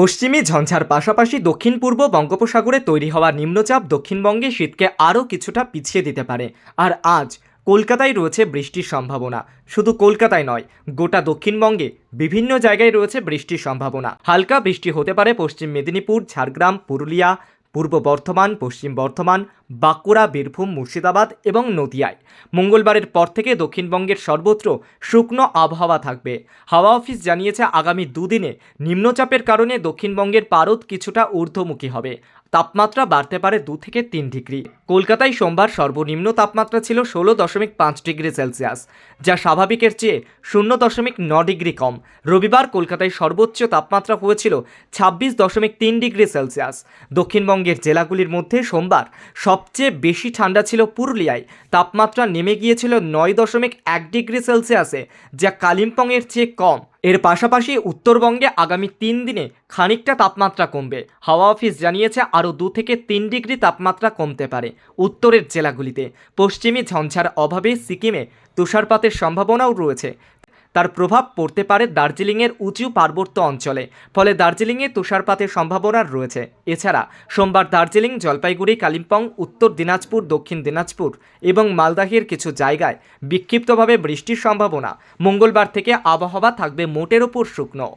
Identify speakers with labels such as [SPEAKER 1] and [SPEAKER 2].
[SPEAKER 1] পশ্চিমী ঝঞ্ঝার পাশাপাশি দক্ষিণ পূর্ব বঙ্গোপসাগরে তৈরি হওয়া নিম্নচাপ দক্ষিণবঙ্গে শীতকে আরও কিছুটা পিছিয়ে দিতে পারে আর আজ কলকাতায় রয়েছে বৃষ্টির সম্ভাবনা শুধু কলকাতায় নয় গোটা দক্ষিণবঙ্গে বিভিন্ন জায়গায় রয়েছে বৃষ্টির সম্ভাবনা হালকা বৃষ্টি হতে পারে পশ্চিম মেদিনীপুর ঝাড়গ্রাম পুরুলিয়া পূর্ব বর্ধমান পশ্চিম বর্ধমান বাঁকুড়া বীরভূম মুর্শিদাবাদ এবং নদিয়ায় মঙ্গলবারের পর থেকে দক্ষিণবঙ্গের সর্বত্র শুকনো আবহাওয়া থাকবে হাওয়া অফিস জানিয়েছে আগামী দুদিনে নিম্নচাপের কারণে দক্ষিণবঙ্গের পারদ কিছুটা ঊর্ধ্বমুখী হবে তাপমাত্রা বাড়তে পারে দু থেকে তিন ডিগ্রি কলকাতায় সোমবার সর্বনিম্ন তাপমাত্রা ছিল ষোলো দশমিক পাঁচ ডিগ্রি সেলসিয়াস যা স্বাভাবিকের চেয়ে শূন্য দশমিক ন ডিগ্রি কম রবিবার কলকাতায় সর্বোচ্চ তাপমাত্রা হয়েছিল ছাব্বিশ দশমিক তিন ডিগ্রি সেলসিয়াস দক্ষিণবঙ্গের জেলাগুলির মধ্যে সোমবার সবচেয়ে বেশি ঠান্ডা ছিল পুরুলিয়ায় তাপমাত্রা নেমে গিয়েছিল নয় দশমিক এক ডিগ্রি সেলসিয়াসে যা কালিম্পংয়ের চেয়ে কম এর পাশাপাশি উত্তরবঙ্গে আগামী তিন দিনে খানিকটা তাপমাত্রা কমবে হাওয়া অফিস জানিয়েছে আরও দু থেকে তিন ডিগ্রি তাপমাত্রা কমতে পারে উত্তরের জেলাগুলিতে পশ্চিমী ঝঞ্ঝার অভাবে সিকিমে তুষারপাতের সম্ভাবনাও রয়েছে তার প্রভাব পড়তে পারে দার্জিলিংয়ের উঁচু পার্বত্য অঞ্চলে ফলে দার্জিলিংয়ে তুষারপাতের সম্ভাবনা রয়েছে এছাড়া সোমবার দার্জিলিং জলপাইগুড়ি কালিম্পং উত্তর দিনাজপুর দক্ষিণ দিনাজপুর এবং মালদাহের কিছু জায়গায় বিক্ষিপ্তভাবে বৃষ্টির সম্ভাবনা মঙ্গলবার থেকে আবহাওয়া থাকবে মোটের ওপর শুকনো